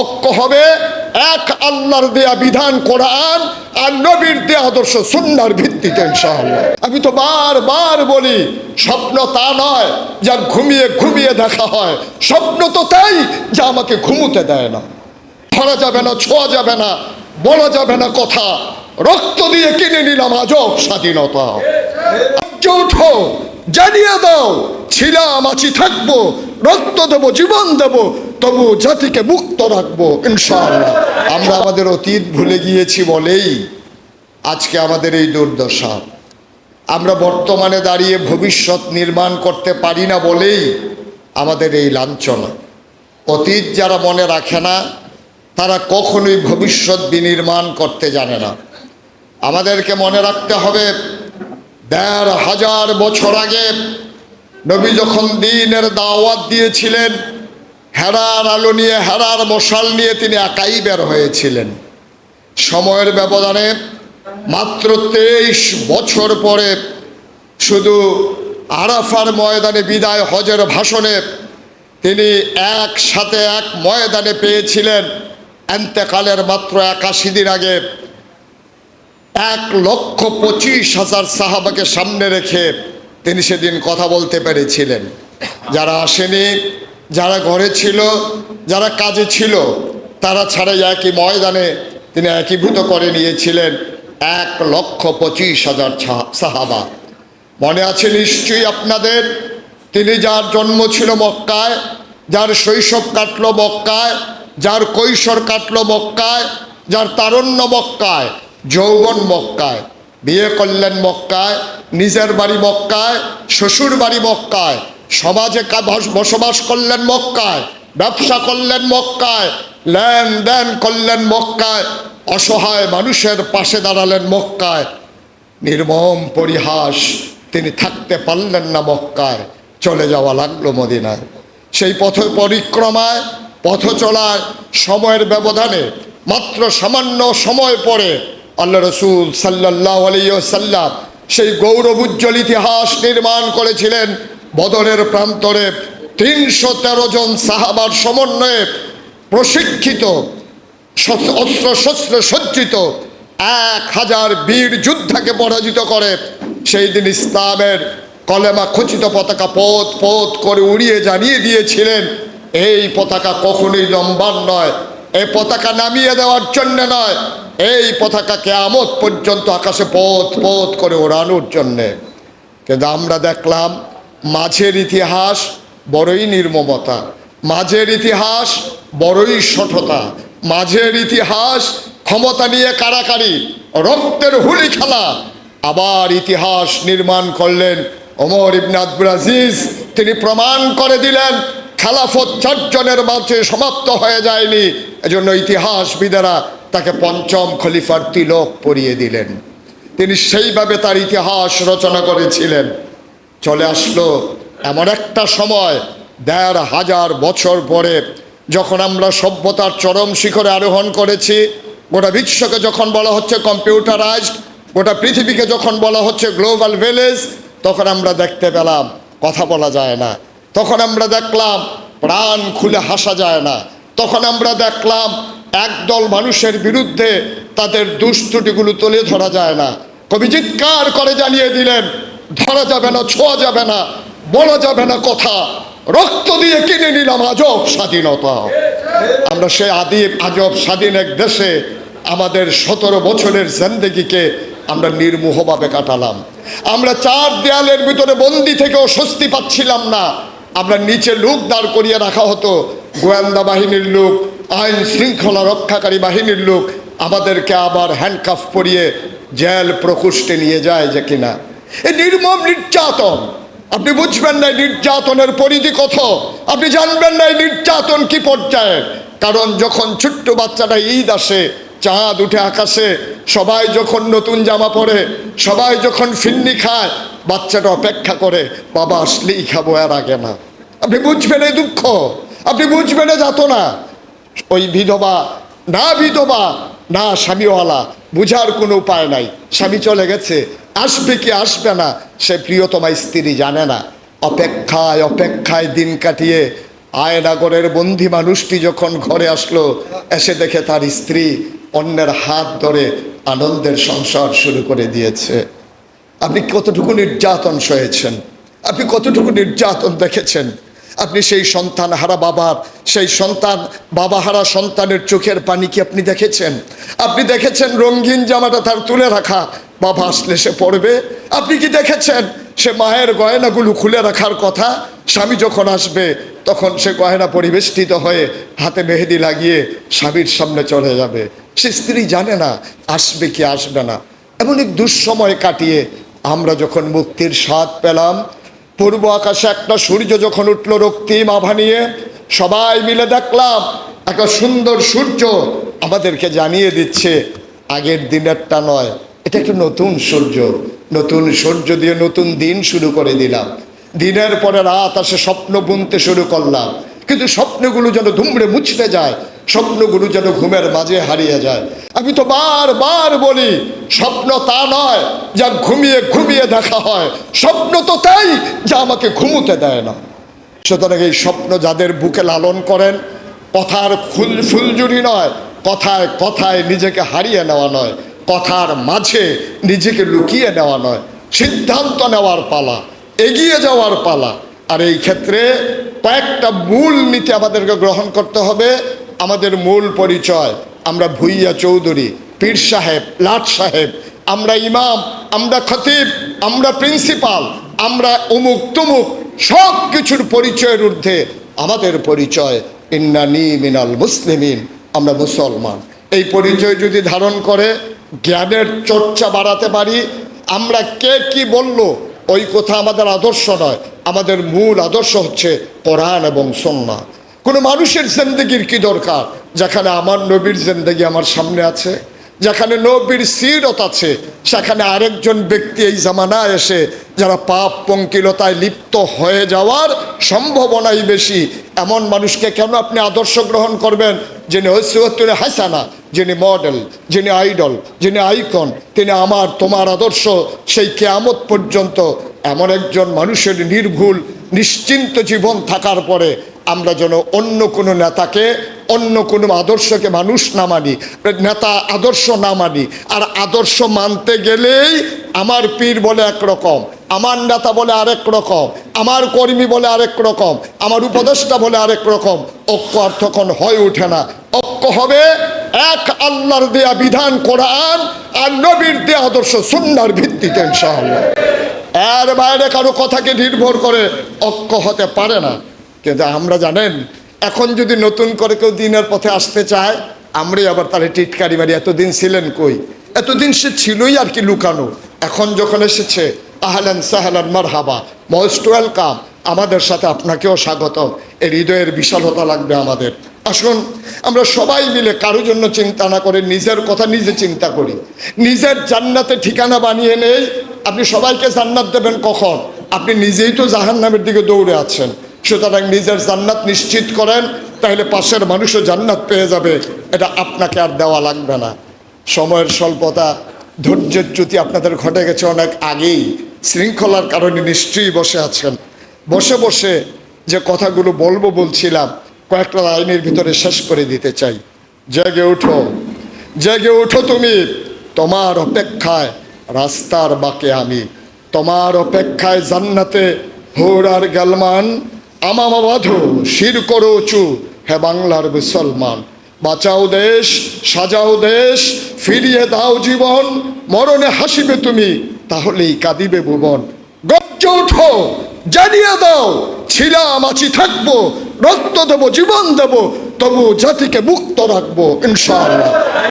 ঐক্য হবে। এক আল্লাহর দেয়া বিধান কোরআন আর নবীর দেয়া আদর্শ সুন্নার ভিত্তিতে আমি তো বারবার বলি, স্বপ্ন তা নয় যা ঘুমিয়ে ঘুমিয়ে দেখা হয়। স্বপ্ন তো তাই যা আমাকে ঘুমুতে দেয় না। ধরা যাবে না, ছোঁয়া যাবে না, বলা যাবে না কথা। রক্ত দিয়ে কিনে নিলাম আজব স্বাধীনতা। উঠো জানিয়ে দাও, ছিলাম, আছি, থাকব, রক্ত দেবো, জীবন দেবো তবু জাতিকে মুক্ত রাখব, ইনশাআল্লাহ। আমরা আমাদের অতীত ভুলে গিয়েছি বলেই আজকে আমাদের এই দুর্দশা। আমরা বর্তমানে দাঁড়িয়ে ভবিষ্যৎ নির্মাণ করতে পারি না বলেই আমাদের এই লাঞ্ছনা। অতীত যারা মনে রাখে না, তারা কখনোই ভবিষ্যৎ বিনির্মাণ করতে জানে না। আমাদেরকে মনে রাখতে হবে, দেড় হাজার বছর আগে নবী যখন দিনের দাওয়াত দিয়েছিলেন হেরার আলো নিয়ে, হেরার মশাল নিয়ে তিনি একাই বের হয়েছিলেন। সময়ের ব্যবধানে মাত্র তেইশ বছর পরে শুধু আরাফার ময়দানে বিদায় হজের ভাষণে তিনি একসাথে এক ময়দানে পেয়েছিলেন। এন্তেকালের মাত্র একাশি দিন আগে এক লক্ষ পঁচিশ হাজার সাহাবাকে সামনে রেখে তিনি সেদিন কথা বলতে পেরেছিলেন। যারা আসেনি যারা ঘরে ছিল, যারা কাজে ছিল, তারা ছাড়াই একই ময়দানে তিনি একীভূত করে নিয়েছিলেন এক লক্ষ পঁচিশ হাজার সাহাবা। মনে আছে নিশ্চয়ই আপনাদের, তিনি যার জন্ম ছিল মক্কায়, যার শৈশব কাটলো মক্কায়, যার কৈশোর কাটলো মক্কায়, যার তারণ্য মক্কায়, যৌবন মক্কায়, বিয়ে করলেন মক্কায়, নিজের বাড়ি মক্কায় শ্বশুর বাড়ি মক্কায় সমাজে বসবাস করলেন মক্কায়, ব্যবসা করলেন মক্কায়, লেনদেন করলেন মক্কায়, অসহায় মানুষের পাশে দাঁড়ালেন মক্কায়। নির্মম পরিহাস তিনি থাকতে পারলেন না মক্কায়, চলে যাওয়া লাগল মদিনায়। সেই পথ পরিক্রমায়, পথ চলায়, সময়ের ব্যবধানে, মাত্র সামান্য সময় পরে আল্লাহ রসুল সাল্লাহ সাল্লাম সেই গৌরব উজ্জ্বল ইতিহাস নির্মাণ করেছিলেন। বদরের প্রান্তরে তিনশো তেরো জন সাহাবার সমন্বয়ে প্রশিক্ষিত অস্ত্র সজ্জিত, এক হাজার বীর যোদ্ধাকে পরাজিত করে। সেই দিন ইসলামের কলেমা খচিত পতাকা পথ পথ করে উড়িয়ে জানিয়ে দিয়েছিলেন, এই পতাকা কখনোই লম্বার নয় এই পতাকা নামিয়ে দেওয়ার জন্য নয়, এই পতাকা কেয়ামত পর্যন্ত আকাশে পথ পথ করে ওড়ানোর জন্যে। কিন্তু আমরা দেখলাম মাঝের ইতিহাস বড়ই নির্মমতা। মাঝের ইতিহাস বড়ই সঠতা। মাঝের ইতিহাস ক্ষমতা নিয়ে কারাকারি, রক্তের হুলি খেলা। আবার ইতিহাস নির্মাণ করলেন ওমর ইবনে আব্দুল আজিজ। তিনি প্রমাণ করে দিলেন, খেলাফত চারজনের মাঝে সমাপ্ত হয়ে যায়নি। এজন্য ইতিহাসবিদেরা তাকে পঞ্চম খলিফার তিলক পরিয়ে দিলেন। তিনি সেইভাবে তার ইতিহাস রচনা করেছিলেন। চলে আসলো এমন একটা সময়, দেড় হাজার বছর পরে, যখন আমরা সভ্যতার চরম শিখরে আরোহণ করেছি, গোটা বিশ্বকে যখন বলা হচ্ছে কম্পিউটারাইজড গোটা পৃথিবীকে যখন বলা হচ্ছে গ্লোবাল ভিলেজ তখন আমরা দেখতে পেলাম, কথা বলা যায় না। তখন আমরা দেখলাম, প্রাণ খুলে হাসা যায় না। তখন আমরা দেখলাম, একদল মানুষের বিরুদ্ধে তাদের দুষ্টুটিগুলো তুলে ধরা যায় না। কবি চিৎকার করে জানিয়ে দিলেন ধরা যাবে না, ছোঁয়া যাবে না, বলা যাবে না কথা। রক্ত দিয়ে কিনে নিলাম আজব স্বাধীনতা। আমরা সে আদি আজব স্বাধীন এক দেশে আমাদের সতেরো বছরের জিন্দগিকে আমরা নির্মোহভাবে কাটালাম। আমরা চার দেয়ালের ভিতরে বন্দি থেকেও স্বস্তি পাচ্ছিলাম না। আমরা নিচে লোক দাঁড় করিয়ে রাখা হতো, গোয়েন্দা বাহিনীর লোক, আইন শৃঙ্খলা রক্ষাকারী বাহিনীর লোক, আমাদেরকে আবার হ্যান্ডকাফ পরিয়ে জেল প্রকোষ্ঠে নিয়ে যায় যে কিনা। এই নির্মম নির্যাতন। আপনি বুঝবেন না নির্যাতনের পরিধি কত? আপনি জানবেন না নির্যাতন কি পর্যায়ের কারণ যখন ছোট্ট বাচ্চাটা ঈদ আসে, চাঁদ উঠে আকাশে, সবাই যখন নতুন জামা পরে, সবাই যখন ফিন্নি খায়, বাচ্চাটা অপেক্ষা করে, বাবা, আসলেই খাব আর আগে না। আপনি বুঝবেন এই দুঃখ? আপনি বুঝবেন এই যাতনা? ওই বিধবা, না বিধবা, না স্বামীওয়ালা, বুঝার কোনো উপায় নাই। স্বামী চলে গেছে আসবে কি আসবে না, সে প্রিয়তমা স্ত্রী জানে না। অপেক্ষায় অপেক্ষায় দিন কাটিয়ে আয়নাগরের বন্দি মানুষটি যখন ঘরে আসলো, এসে দেখে তার স্ত্রী অন্যের হাত ধরে আনন্দের সংসার শুরু করে দিয়েছে। আপনি কতটুকু নির্যাতন সয়েছেন? আপনি কতটুকু নির্যাতন দেখেছেন? আপনি সেই সন্তান হারা বাবার, সেই সন্তান, বাবা হারা সন্তানের চোখের পানি কি আপনি দেখেছেন? আপনি দেখেছেন রঙিন জামাটা তার তুলে রাখা বাবা আসলে সে পড়বে। আপনি কি দেখেছেন? সে মায়ের গয়নাগুলো খুলে রাখার কথা, স্বামী যখন আসবে, তখন সে গয়না পরিবেষ্টিত হয়ে হাতে মেহেদি লাগিয়ে স্বামীর সামনে চলে যাবে। সে স্ত্রী জানে না, আসবে কি আসবে না। এমন এক দুঃসময় কাটিয়ে আমরা যখন মুক্তির স্বাদ পেলাম, পূর্ব আকাশে একটা সূর্য যখন উঠল রক্তিম আভা নিয়ে, সবাই মিলে দেখলাম, একটা সুন্দর সূর্য আমাদেরকে জানিয়ে দিচ্ছে, আগের দিনেরটা নয় এটা একটা নতুন সূর্য নতুন সূর্য দিয়ে নতুন দিন শুরু করে দিলাম। দিনের পরে রাত আসে, স্বপ্ন বুনতে শুরু করলাম। কিন্তু স্বপ্নগুলো যেন ধুমড়ে মুছতে যায়, স্বপ্নগুলো যেন ঘুমের মাঝে হারিয়ে যায়। আমি তো বারবার বলি, স্বপ্ন তা নয় যা ঘুমিয়ে ঘুমিয়ে দেখা হয়। স্বপ্ন তো তাই যা আমাকে ঘুমোতে দেয় না। সুতরাং এই স্বপ্ন যাদের বুকে লালন করেন, কথার ফুল ফুলজুরি নয়, কথায় কথায় নিজেকে হারিয়ে নেওয়া নয়। কথার মাঝে নিজেকে লুকিয়ে নেওয়া নয়, সিদ্ধান্ত নেওয়ার পালা, এগিয়ে যাওয়ার পালা। আর এই ক্ষেত্রে কয়েকটা মূল নীতি আমাদেরকে গ্রহণ করতে হবে। আমাদের মূল পরিচয়, আমরা ভুইয়া চৌধুরী, পীর সাহেব, লাট সাহেব, আমরা ইমাম, আমরা খতিব, আমরা প্রিন্সিপাল, আমরা অমুক তুমুক সব কিছুর পরিচয়ের ঊর্ধ্বে আমাদের পরিচয়, ইন্নানি মিনাল মুসলিমিন, আমরা মুসলমান। এই পরিচয় যদি ধারণ করে জ্ঞানের চর্চা বাড়াতে পারি। আমরা কে কি বলল, ওই কথা আমাদের আদর্শ নয়। আমাদের মূল আদর্শ হচ্ছে কোরআন এবং সন্না কোনো মানুষের জেন্দেগির কি দরকার, যেখানে আমার নবীর জেন্দেগি আমার সামনে আছে? যেখানে নবীর সিরত আছে, সেখানে আরেকজন ব্যক্তি এই জামানায় এসে, যারা পাপ পঙ্কিলতায় লিপ্ত হয়ে যাওয়ার সম্ভাবনাই বেশি। এমন মানুষকে কেন আপনি আদর্শ গ্রহণ করবেন? যিনি হসুয়াতুল হাসানা, যিনি মডেল, যিনি আইডল, যিনি আইকন, তিনি আমার, তোমার আদর্শ। সেই কেয়ামত পর্যন্ত এমন একজন মানুষের নির্ভুল, নিশ্চিন্ত জীবন থাকার পরে আমরা যেন অন্য কোনো নেতাকে অন্য কোনো আদর্শকে মানুষ না মানি, নেতা আদর্শ না মানি, আর আদর্শ মানতে গেলেই আমার পীর বলে একরকম আমার নেতা বলে আরেক রকম, আমার কর্মী বলে আরেক রকম, আমার উপদেষ্টা বলে আরেক রকম, ঐক্য তখন হয়ে ওঠে না। ঐক্য হবে এক আল্লাহর দেয়া বিধান কোরআন আর নবীর দেয়া আদর্শ সুন্দর ভিত্তিতে ইনশাআল্লাহ। এর বাইরে কারও কথাকে নির্ভর করে ঐক্য হতে পারে না। কিন্তু আমরা জানেন এখন যদি নতুন করে কেউ দিনের পথে আসতে চায়, আমরাই আবার তাহলে টিটকারি মারি, এতদিন ছিলেন কই? এতদিন সে ছিলই আর কি লুকানো। এখন যখন এসেছে, আহলান সাহলান মার হাবা মোস্ট ওয়েলকাম। আমাদের সাথে আপনাকেও স্বাগত এর হৃদয়ের বিশালতা লাগবে আমাদের। আসুন, আমরা সবাই মিলে কারোর জন্য চিন্তা না করে নিজের কথা নিজে চিন্তা করি। নিজের জান্নাতে ঠিকানা বানিয়ে নেই। আপনি সবাইকে জান্নাত দেবেন কখন? আপনি নিজেই তো জাহান নামের দিকে দৌড়ে আছেন। সুতরাং নিজের জান্নাত নিশ্চিত করেন, তাহলে পাশের মানুষও জান্নাত পেয়ে যাবে। এটা আপনাকে আর দেওয়া লাগবে না। সময়ের স্বল্পতা, ধৈর্যের চ্যুতি আপনাদের ঘটে গেছে অনেক আগেই। শৃঙ্খলার কারণে নিশ্চয়ই বসে আছেন। বসে বসে যে কথাগুলো বলব বলছিলাম, কয়েকটা লাইনের ভিতরে শেষ করে দিতে চাই। জেগে উঠো। জেগে উঠো তুমি। তোমার অপেক্ষায় রাস্তার বাকে আমি। তোমার অপেক্ষায় জান্নাতে হোরার গালমান। আমামা বাঁধো শির করো উঁচু। হে বাংলার মুসলমান, বাঁচাও দেশ, সাজাও দেশ, ফিরিয়ে দাও জীবন, মরণে হাসিবে তুমি, তাহলেই কাঁদিবে ভুবন। গর্জে উঠো জানিয়ে দাও ছিলাম আছি থাকব, রক্ত দেবো, জীবন দেবো, তবু জাতিকে মুক্ত রাখব, ইনশাআল্লাহ।